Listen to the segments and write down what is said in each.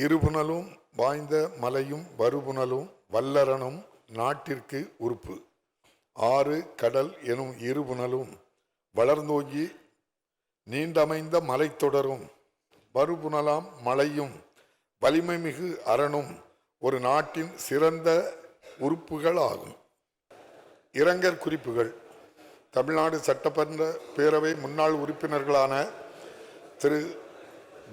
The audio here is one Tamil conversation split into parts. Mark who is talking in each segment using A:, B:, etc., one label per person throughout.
A: இருபுணலும் வாய்ந்த மலையும் வருபுணலும் வல்லரனும் நாட்டிற்கு உறுப்பு. ஆறு கடல் எனும் இருபுணலும் வளர்ந்தோங்கி நீண்டமைந்த மலைத்தொடரும் வருபுணலாம் மலையும் வலிமை மிகு அரணும் ஒரு நாட்டின் சிறந்த உறுப்புகள் ஆகும் இரங்கற் குறிப்புகள். தமிழ்நாடு சட்டமன்ற பேரவை முன்னாள் உறுப்பினர்களான திரு.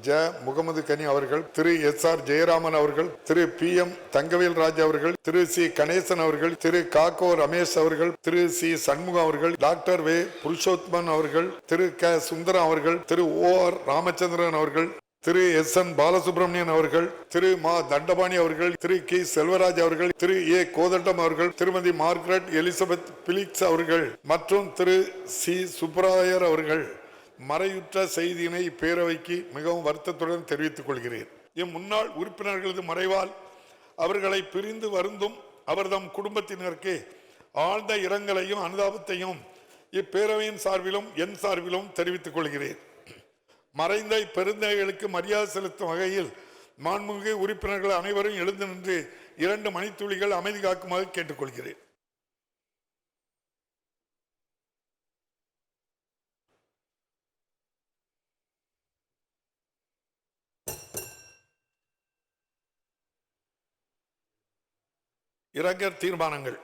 A: ஜ முகமது கனி அவர்கள் திரு எஸ் ஆர் ஜெயராமன் அவர்கள் திரு பி எம் தங்கவேல் ராஜ் அவர்கள் திரு சி கணேசன் அவர்கள் திரு காக்கோ ரமேஷ் அவர்கள் திரு சி சண்முகம் அவர்கள் டாக்டர் வே புருஷோத்மன் அவர்கள் திரு க சுந்தரம் அவர்கள் திரு ஓ ஆர் ராமச்சந்திரன் அவர்கள் திரு எஸ் என் பாலசுப்ரமணியன் அவர்கள் திரு மா தண்டபாணி அவர்கள் திரு கே செல்வராஜ் அவர்கள் திரு ஏ கோதண்டம் அவர்கள் திருமதி மார்கரெட் எலிசபெத் பிலிக்ஸ் அவர்கள் மற்றும் திரு சி சுப்ராயர் அவர்கள் மறையுற்ற செய்தியினை இப்பேரவைக்கு மிகவும் வருத்தத்துடன் தெரிவித்துக் கொள்கிறேன். எம் முன்னாள் உறுப்பினர்களது மறைவால் அவர்களை பிரிந்து வருந்தும் அவர்தம் குடும்பத்தினருக்கு ஆழ்ந்த இரங்கலையும் அனுதாபத்தையும் இப்பேரவையின் சார்பிலும் என் சார்பிலும் தெரிவித்துக் கொள்கிறேன். மறைந்த பெருந்தகைகளுக்கு மரியாதை செலுத்தும் வகையில் மாண்புமிகு உறுப்பினர்கள் அனைவரும் எழுந்து நின்று இரண்டு மணித்துளிகள் அமைதி காக்குமாறு கேட்டுக்கொள்கிறேன். இரங்கற் தீர்மானங்கள்.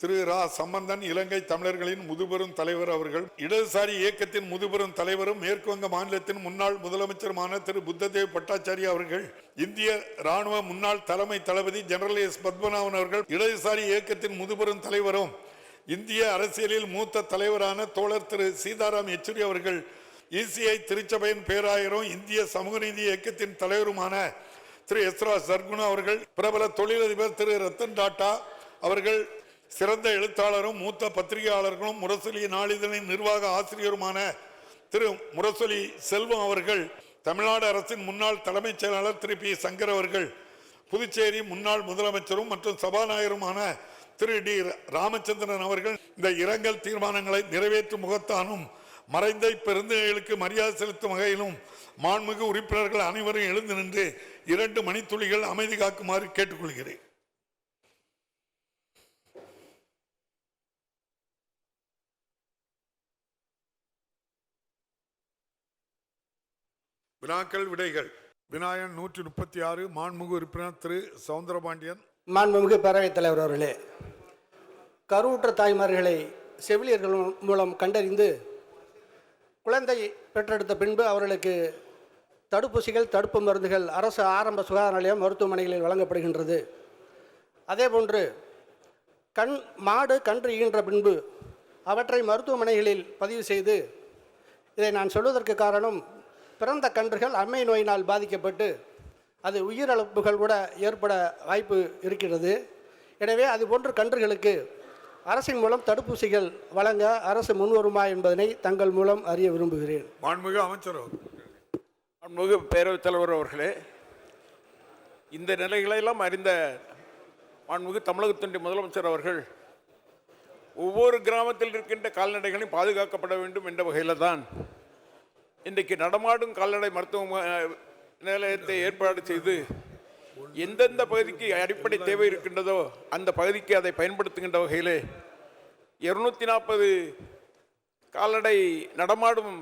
A: திரு ரா. சம்பந்தன் இலங்கை தமிழர்களின் முதுபெரும் தலைவர் அவர்கள் இடதுசாரி இயக்கத்தின் முதுபெரும் தலைவரும் மேற்குவங்க மாநிலத்தின் முன்னாள் முதலமைச்சருமான திரு. புத்ததேவ் பட்டாச்சாரியா அவர்கள் இந்திய ராணுவ முன்னாள் தலைமை தளபதி ஜெனரல் எஸ். பத்மநாபன் அவர்கள் இடதுசாரி இயக்கத்தின் முதுபெரும் தலைவரும் இந்திய அரசியலில் மூத்த தலைவரான தோழர் திரு. சீதாராம் யெச்சூரி அவர்கள் இசிஐ திருச்சபையின் பேராயரும் இந்திய சமூக நீதி இயக்கத்தின் தலைவருமான திரு எஸ்ரா சர்குணா அவர்கள் பிரபல தொழிலதிபர் திரு ரத்தன் டாட்டா அவர்கள் சிறந்த எழுத்தாளரும் மூத்த பத்திரிகையாளர்களும் முரசொலி நாளிதழின் நிர்வாக ஆசிரியருமான திரு முரசொலி செல்வம் அவர்கள் தமிழ்நாடு அரசின் முன்னாள் தலைமைச் செயலாளர் திரு பி சங்கர் அவர்கள் புதுச்சேரி முன்னாள் முதலமைச்சரும் மற்றும் சபாநாயகருமான திரு டி ராமச்சந்திரன் அவர்கள் இந்த இரங்கல் தீர்மானங்களை நிறைவேற்றும் முகத்தானும் மறைந்த பெருந்தகைகளுக்கு மரியாதை செலுத்தும் வகையிலும் மாண்புமிகு உறுப்பினர்கள் அனைவரும் எழுந்து நின்று இரண்டு மணித்துளிகள் அமைதி காக்குமாறு கேட்டுக்கொள்கிறேன். வினாக்கள் விடைகள். விநாயகன் நூற்றி முப்பத்தி ஆறு மாண்புமிகு உறுப்பினர் திரு. சவுந்தரபாண்டியன்.
B: மாண்புமிகு பேரவைத் தலைவர் அவர்களே கருவுற்ற தாய்மார்களை செவிலியர்கள் மூலம் கண்டறிந்து குழந்தை பெற்றெடுத்த பின்பு அவர்களுக்கு தடுப்பூசிகள் தடுப்பு மருந்துகள் அரசு ஆரம்ப சுகாதார நிலையம் மருத்துவமனைகளில் வழங்கப்படுகின்றது. அதேபோன்று கண் மாடு கன்று ஈன்ற பின்பு அவற்றை மருத்துவமனைகளில் பதிவு செய்து இதை நான் சொல்வதற்கு காரணம் பிறந்த கன்றுகள் அம்மை நோயினால் பாதிக்கப்பட்டு அது உயிரிழப்புகள் கூட ஏற்பட வாய்ப்பு இருக்கிறது. எனவே அதுபோன்ற கன்றுகளுக்கு அரசின் மூலம் தடுப்பூசிகள் வழங்க அரசு முன்வருமா என்பதனை தங்கள் மூலம் அறிய விரும்புகிறேன்.
A: மாண்புமிகு அமைச்சர்
C: மாண்புமிகு பேரவைத் தலைவர் அவர்களே இந்த நிலைகளெல்லாம் அறிந்த மாண்புமிகு தமிழகத்தினுடைய முதலமைச்சர் அவர்கள் ஒவ்வொரு கிராமத்தில் இருக்கின்ற கால்நடைகளையும் பாதுகாக்கப்பட வேண்டும் என்ற வகையில் தான் இன்றைக்கு நடமாடும் கால்நடை மருத்துவ நிலையத்தை ஏற்பாடு செய்து எந்தெந்த பகுதிக்கு அடிப்படை தேவை இருக்கின்றதோ அந்த பகுதிக்கு அதை பயன்படுத்துகின்ற வகையிலே இருநூத்தி நாற்பது கால்நடை நடமாடும்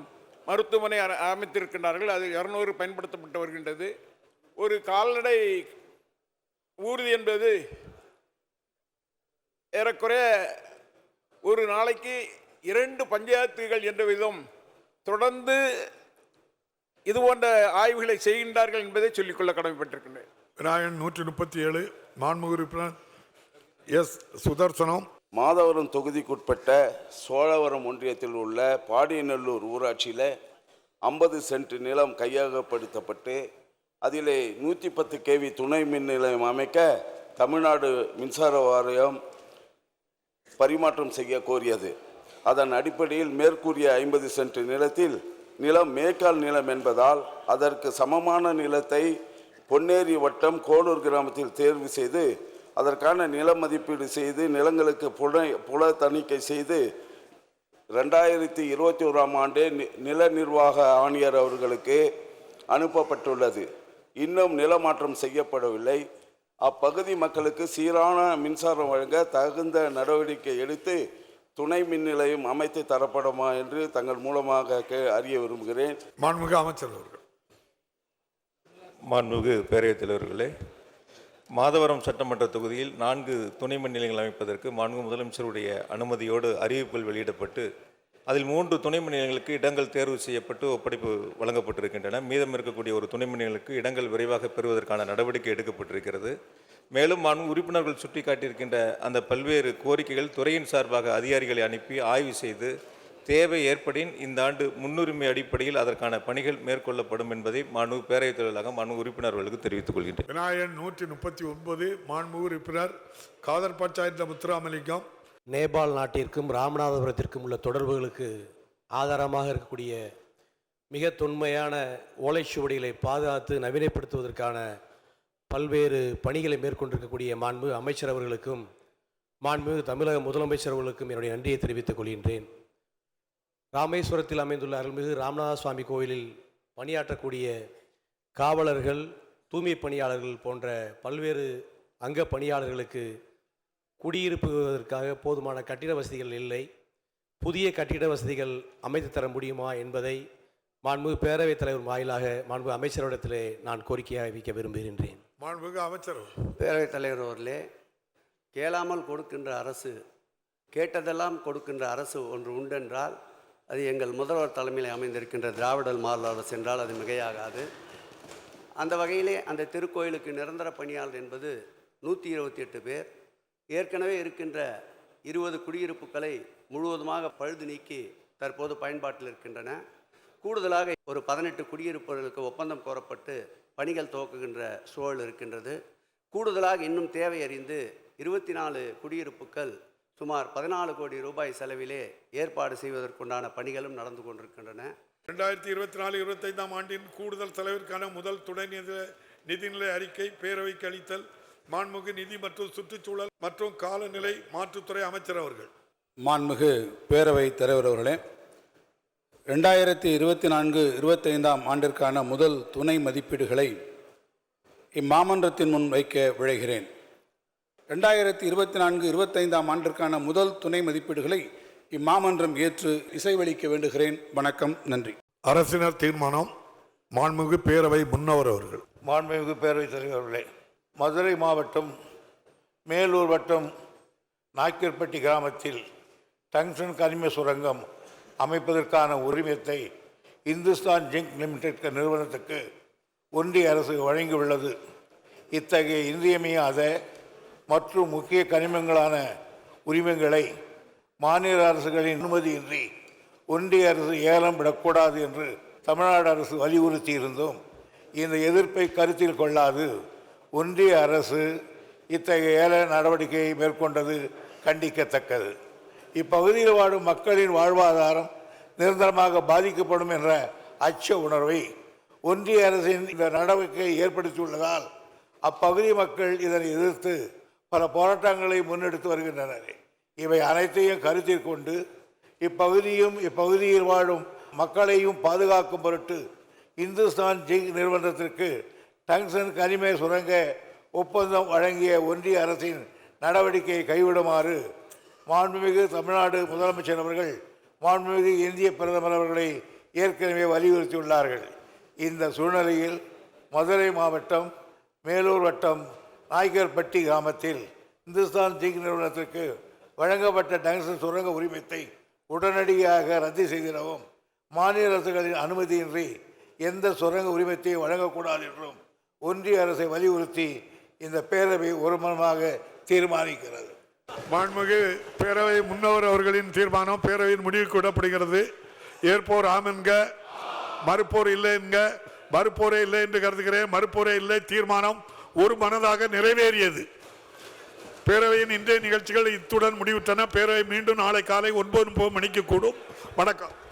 C: மருத்துவமனை அமைத்திருக்கின்றார்கள். அது இரநூறு பயன்படுத்தப்பட்டு வருகின்றது. ஒரு கால்நடை ஊர்தி என்பது ஏறக்குறைய ஒரு நாளைக்கு இரண்டு பஞ்சாயத்துகள் என்ற விதம் தொடர்ந்து இது போன்ற ஆய்வுகளை செய்கின்றார்கள் என்பதை சொல்லிக்கொள்ள கடமைப்பட்டிருக்கின்றேன்.
A: விநாயகன் நூற்றி முப்பத்தி ஏழு மாண்புமிகு உறுப்பினர் எஸ். சுதர்சனம்.
D: மாதவரம் தொகுதிக்குட்பட்ட சோழவரம் ஒன்றியத்தில் உள்ள பாடியநல்லூர் ஊராட்சியில் ஐம்பது சென்ட் நிலம் கையகப்படுத்தப்பட்டு அதிலே நூற்றி பத்து கேவி துணை மின் நிலையம் அமைக்க தமிழ்நாடு மின்சார வாரியம் பரிமாற்றம் செய்ய கோரியது. அதன் அடிப்படையில் மேற்கூறிய ஐம்பது சென்ட் நிலத்தில் நிலம் மேய்க்கால் நிலம் என்பதால் அதற்கு சமமான நிலத்தை பொன்னேரி வட்டம் கோளூர் கிராமத்தில் தேர்வு செய்து அதற்கான நில மதிப்பீடு செய்து நிலங்களுக்கு புல புல தணிக்கை செய்து ரெண்டாயிரத்தி இருபத்தி ஓராம் ஆண்டு நி- நில நிர்வாக ஆணையர் அவர்களுக்கு அனுப்பப்பட்டுள்ளது. இன்னும் நிலமாற்றம் செய்யப்படவில்லை. அப்பகுதி மக்களுக்கு சீரான மின்சாரம் வழங்க தகுந்த நடவடிக்கை எடுத்து துணை மின் நிலையம் அமைத்து தரப்படுமா என்று தங்கள் மூலமாக கே- அறிய விரும்புகிறேன்.
A: மாண்புமிகு அமைச்சர் அவர்கள்.
E: மாண்புமிகு பேரவைத் தலைவர்களே மாதவரம் சட்டமன்ற தொகுதியில் நான்கு துணை மண்டலங்கள் அமைப்பதற்கு மாண்பு முதலமைச்சருடைய அனுமதியோடு அறிவிப்புகள் வெளியிடப்பட்டு அதில் மூன்று துணை மண்டலங்களுக்கு இடங்கள் தேர்வு செய்யப்பட்டு ஒப்படைப்பு வழங்கப்பட்டிருக்கின்றன. மீதம் இருக்கக்கூடிய ஒரு துணை மண்டலங்களுக்கு இடங்கள் விரைவாக பெறுவதற்கான நடவடிக்கை எடுக்கப்பட்டிருக்கிறது. மேலும் மாண்பு உறுப்பினர்கள் சுட்டிக்காட்டியிருக்கின்ற அந்த பல்வேறு கோரிக்கைகள் துறையின் சார்பாக அதிகாரிகளை அனுப்பி ஆய்வு செய்து தேவை ஏற்படின் இந்த ஆண்டு முன்னுரிமை அடிப்படையில் அதற்கான பணிகள் மேற்கொள்ளப்படும் என்பதை மாண்பு பேரவைத் தலைவராக மாண்பு உறுப்பினர்களுக்கு தெரிவித்துக் கொள்கின்றேன்.
A: விநாயகன் நூற்றி முப்பத்தி ஒன்பது மாண்புமிகு உறுப்பினர் காதர் பஞ்சாயத்து முத்துராமலிங்கம்.
F: நேபாள் நாட்டிற்கும் ராமநாதபுரத்திற்கும் உள்ள தொடர்புகளுக்கு ஆதாரமாக இருக்கக்கூடிய மிக தொன்மையான ஓலைச்சுவடிகளை பாதுகாத்து நவீனப்படுத்துவதற்கான பல்வேறு பணிகளை மேற்கொண்டிருக்கக்கூடிய மாண்பு அமைச்சர் அவர்களுக்கும் மாண்புமிகு தமிழக முதலமைச்சர் அவர்களுக்கும் என்னுடைய நன்றியை தெரிவித்துக் கொள்கின்றேன். ராமேஸ்வரத்தில் அமைந்துள்ள அருள்மிகு ராமநாத சுவாமி கோயிலில் பணியாற்றக்கூடிய காவலர்கள் தூய்மை பணியாளர்கள் போன்ற பல்வேறு அங்க பணியாளர்களுக்கு குடியிருப்புவதற்காக போதுமான கட்டிட வசதிகள் இல்லை. புதிய கட்டிட வசதிகள் அமைத்து தர முடியுமா என்பதை மாண்புமிகு பேரவைத் தலைவர் வாயிலாக மாண்புமிகு அமைச்சரிடத்திலே நான் கோரிக்கையாக வைக்க விரும்புகின்றேன்.
A: மாண்புமிகு அமைச்சர் அவர்கள்
G: பேரவைத் தலைவர் அவர்களே கேளாமல் கொடுக்கின்ற அரசு கேட்டதெல்லாம் கொடுக்கின்ற அரசு ஒன்று உண்டென்றால் அது எங்கள் முதல்வர் தலைமையில் அமைந்திருக்கின்ற திராவிடர் மாடல் அரசு என்றால் அது மிகையாகாது. அந்த வகையிலே அந்த திருக்கோயிலுக்கு நிரந்தர பணியாளர் என்பது நூற்றி இருபத்தி எட்டு பேர். ஏற்கனவே இருக்கின்ற இருபது குடியிருப்புகளை முழுவதுமாக பழுது நீக்கி தற்போது பயன்பாட்டில் இருக்கின்றன. கூடுதலாக ஒரு பதினெட்டு குடியிருப்புகளுக்கு ஒப்பந்தம் கோரப்பட்டு பணிகள் துவக்குகின்ற சூழல் இருக்கின்றது. கூடுதலாக இன்னும் தேவை அறிந்து இருபத்தி நாலு குடியிருப்புகள் சுமார் பதினாலு கோடி ரூபாய் செலவிலே ஏற்பாடு செய்வதற்குண்டான பணிகளும் நடந்து கொண்டிருக்கின்றன.
A: ரெண்டாயிரத்தி இருபத்தி நாலு இருபத்தைந்தாம் ஆண்டின் கூடுதல் தலைவருக்கான முதல் துணை நிதி நிதிநிலை அறிக்கை பேரவைக்கு அளித்தல் மாண்புமிகு நிதி மற்றும் சுற்றுச்சூழல் மற்றும் காலநிலை மாற்றுத்துறை அமைச்சர் அவர்கள்.
H: மாண்புமிகு பேரவைத் தலைவர் அவர்களே ரெண்டாயிரத்தி இருபத்தி நான்கு இருபத்தைந்தாம் ஆண்டிற்கான முதல் துணை மதிப்பீடுகளை இம்மாமன்றத்தின் முன் வைக்க விழைகிறேன். ரெண்டாயிரத்தி இருபத்தி நான்கு இருபத்தைந்தாம் ஆண்டிற்கான முதல் துணை மதிப்பீடுகளை இம்மாமன்றம் ஏற்று இசைவளிக்க வேண்டுகிறேன். வணக்கம் நன்றி.
A: அரசினர் தீர்மானம் மாண்புமிகு பேரவை முன்னவர் அவர்கள்.
I: மாண்புமிகு பேரவைத் தலைவர்களே மதுரை மாவட்டம் மேலூர் வட்டம் நாய்க்கர்பட்டி கிராமத்தில் டங்ஷன் கனிம சுரங்கம் அமைப்பதற்கான உரிமத்தை இந்துஸ்தான் ஜிங்க் லிமிடெட் நிறுவனத்துக்கு ஒன்றிய அரசு வழங்கியுள்ளது. இத்தகைய இன்றியமையாத மற்றும் முக்கிய கனிமங்களான உரிமங்களை மாநில அரசுகளின் அனுமதியின்றி ஒன்றிய அரசு ஏலம் விடக்கூடாது என்று தமிழ்நாடு அரசு வலியுறுத்தியிருந்தும். இந்த எதிர்ப்பை கருத்தில் கொள்ளாது ஒன்றிய அரசு இத்தகைய ஏல நடவடிக்கையை மேற்கொண்டது கண்டிக்கத்தக்கது. இப்பகுதியில் வாழும் மக்களின் வாழ்வாதாரம் நிரந்தரமாக பாதிக்கப்படும் என்ற அச்ச உணர்வை ஒன்றிய அரசின் இந்த நடவடிக்கை ஏற்படுத்தியுள்ளதால் அப்பகுதி மக்கள் இதனை எதிர்த்து பல போராட்டங்களை முன்னெடுத்து வருகின்றனர். இவை அனைத்தையும் கருத்தில் கொண்டு இப்பகுதியும் இப்பகுதியில் வாழும் மக்களையும் பாதுகாக்கும் பொருட்டு இந்துஸ்தான் ஜிங் நிறுவனத்திற்கு டங்ஷன் கனிம சுரங்க ஒப்பந்தம் வழங்கிய ஒன்றிய அரசின் நடவடிக்கையை கைவிடுமாறு மாண்புமிகு தமிழ்நாடு முதலமைச்சர் அவர்கள் மாண்புமிகு இந்திய பிரதமர் அவர்களை ஏற்கனவே வலியுறுத்தியுள்ளார்கள். இந்த சூழ்நிலையில் மதுரை மாவட்டம் மேலூர் வட்டம் நாய்க்கர்பட்டி கிராமத்தில் இந்துஸ்தான் ஜிங்க் நிறுவனத்திற்கு வழங்கப்பட்ட டங்ஷன் சுரங்க உரிமத்தை உடனடியாக ரத்து செய்திடவும் மாநில அரசுகளின் அனுமதியின்றி எந்த சுரங்க உரிமத்தையும் வழங்கக்கூடாது என்றும் ஒன்றிய அரசை வலியுறுத்தி இந்த பேரவை ஒருமனமாக தீர்மானிக்கிறது.
A: மாண்புமிகு பேரவை முன்னவர் அவர்களின் தீர்மானம் பேரவையின் முடிவுக்கு விடப்படுகிறது. ஏற்போர் ஆம் என்க மறுப்போர் இல்லை என்க மறுப்போரே இல்லை என்று கருதுகிறேன். மறுப்போரே இல்லை தீர்மானம். ஒரு மனதாக நிறைவேறியது. பேரவையின் இன்றைய நிகழ்ச்சிகள் இத்துடன் முடிவுற்றன. பேரவை மீண்டும் நாளை காலை ஒன்பது முப்பது மணிக்கு கூடும். வணக்கம்.